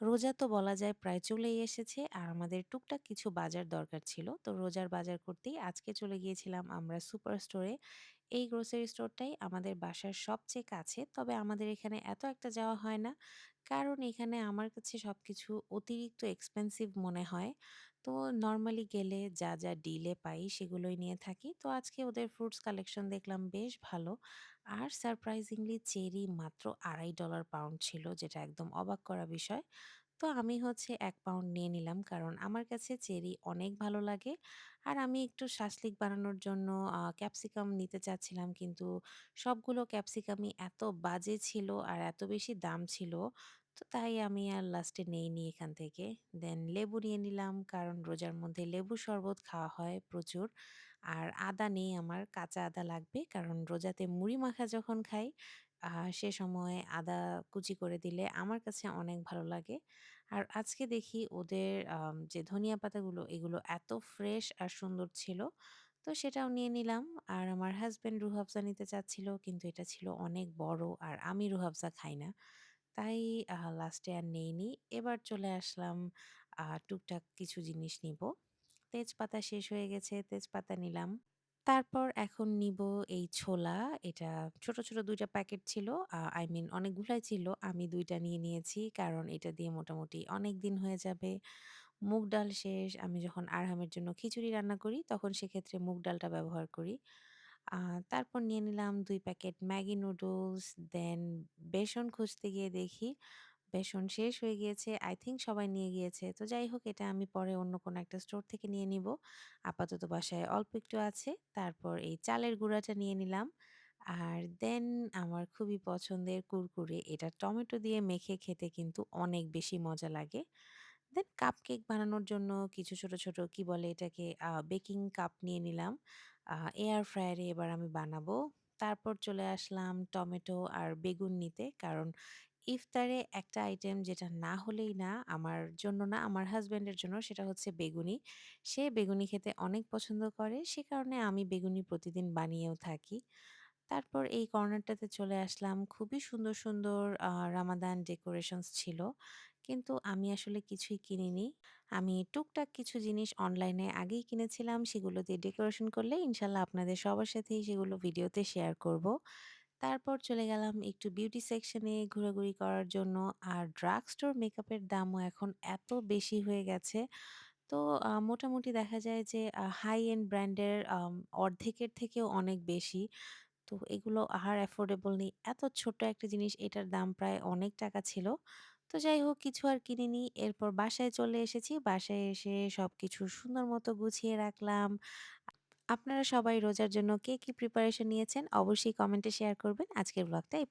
রোজা তো বলা যায় প্রায় চলেই এসেছে আর আমাদের টুকটাক কিছু বাজার দরকার ছিল। তো রোজার বাজার করতেই আজকে চলে গিয়েছিলাম আমরা সুপার স্টোরে। এই গ্রোসারি স্টোরটাই আমাদের বাসার সবচেয়ে কাছে। তবে আমাদের এখানে এত একটা যাওয়া হয় না। কারণ এখানে আমার কাছে সবকিছু অতিরিক্ত এক্সপেনসিভ মনে হয়। তো নর্মালি গেলে যা, যা ডিলে পাই সেগুলোই নিয়ে থাকি। তো আজকে ওদের ফ্রুটস কালেকশন দেখলাম বেশ ভালো। আর সারপ্রাইজিংলি চেরি মাত্র $২.৫ পাউন্ড ছিল যেটা একদম অবাক করা বিষয়। তো আমি হচ্ছে এক পাউন্ড নিয়ে নিলাম। কারণ আমার কাছে চেরি অনেক ভালো লাগে। আর আমি একটু শাসলিক বানানোর জন্য ক্যাপসিকাম নিতে চাচ্ছিলাম। কিন্তু সবগুলো ক্যাপসিকামই এত বাজে ছিল আর এত বেশি দাম ছিল। তো তাই আমি আর লাস্টে নেইনি এখান থেকে। দেন লেবু নিয়ে নিলাম কারণ রোজার মধ্যে লেবুর শরবত খাওয়া হয় প্রচুর। আর আদা নেই আমার, কাঁচা আদা লাগবে। কারণ রোজাতে মুড়ি মাখা যখন খাই সে সময় আদা কুচি করে দিলে আমার কাছে অনেক ভালো লাগে। আর আজকে দেখি ওদের যে ধনিয়া পাতাগুলো এগুলো এত ফ্রেশ আর সুন্দর ছিল। তো সেটাও নিয়ে নিলাম। আর আমার হাসব্যান্ড রুহ আফজা নিতে চাচ্ছিল কিন্তু এটা ছিল অনেক বড় আর আমি রুহ আফজা খাই না। তাই লাস্টে আর নেইনি। এবার চলে আসলাম টুকটাক কিছু জিনিস নিবো। তেজপাতা শেষ হয়ে গেছে, তেজপাতা নিলাম। তারপর এখন নিবো এই ছোলা। এটা ছোট, ছোট ২ টা প্যাকেট ছিল। আ I mean অনেকগুলাই ছিল। আমি ২ টা নিয়ে নিয়েছি। কারণ এটা দিয়ে মোটামুটি অনেকদিন হয়ে যাবে। মুগ ডাল শেষ। আমি যখন আরহামের জন্য খিচুড়ি রান্না করি তখন সেক্ষেত্রে মুগ ডালটা ব্যবহার করি। তারপর নিয়ে নিলাম ২ প্যাকেট ম্যাগি নুডলস। দেন বেসন খুঁজতে গিয়ে দেখি বেসন শেষ হয়ে গিয়েছে। আই think সবাই নিয়ে গিয়েছে। তো যাই হোক, এটা আমি পরে অন্য কোনো একটা স্টোর থেকে নিয়ে নিবো। আপাতত বাসায় অল্প একটু আছে। তারপর এই চালের গুঁড়াটা নিয়ে নিলাম। আর দেন আমার খুবই পছন্দের কুরকুরে। এটা টমেটো দিয়ে মেখে খেতে কিন্তু অনেক বেশি মজা লাগে। দেন কাপকেক বানানোর জন্য কিছু ছোট, ছোট কি বলে এটাকে বেকিং কাপ নিয়ে নিলাম। এয়ার ফ্রায়ারে এবার আমি বানাবো। তারপর চলে আসলাম টমেটো আর বেগুন নিতে। কারণ ইফতারে একটা আইটেম যেটা না হলেই না, আমার জন্য না আমার হাসব্যান্ডের জন্য সেটা হচ্ছে বেগুনি। সে বেগুনি খেতে অনেক পছন্দ করে। সে কারণে আমি বেগুনি প্রতিদিন বানিয়েও থাকি। তারপর এই কর্নারটাতে চলে আসলাম। খুবই সুন্দর, সুন্দর রামাদান ডেকোরেশনস ছিল। কিন্তু আমি আসলে কিছুই কিনিনি। আমি টুকটাক কিছু জিনিস অনলাইনে আগেই কিনেছিলাম। সেগুলো দিয়ে ডেকোরেশন করলে ইনশাল্লাহ আপনাদের সবার সাথেই সেগুলো ভিডিওতে শেয়ার করব। তারপর চলে গেলাম একটু বিউটি সেকশনে ঘোরাঘুরি করার জন্য। আর ড্রাগ স্টোর মেকআপের দামও এখন এত বেশি হয়ে গেছে। তো মোটামুটি দেখা যায় যে হাই এন্ড ব্র্যান্ডের অর্ধেকের থেকেও অনেক বেশি। তো এগুলো আর অ্যাফোর্ডেবল নেই। এত ছোট্ট একটা জিনিস, এটার দাম প্রায় অনেক টাকা ছিল। তো যাই হোক, কিছু আর কিনিনি। এরপর বাসায় চলে এসেছি। বাসায় এসে সব কিছু সুন্দর মতো গুছিয়ে রাখলাম। আপনারা সবাই রোজার জন্য কে কি প্রিপারেশন নিয়েছেন অবশ্যই কমেন্টে শেয়ার করবেন। আজকের ব্লগটা এই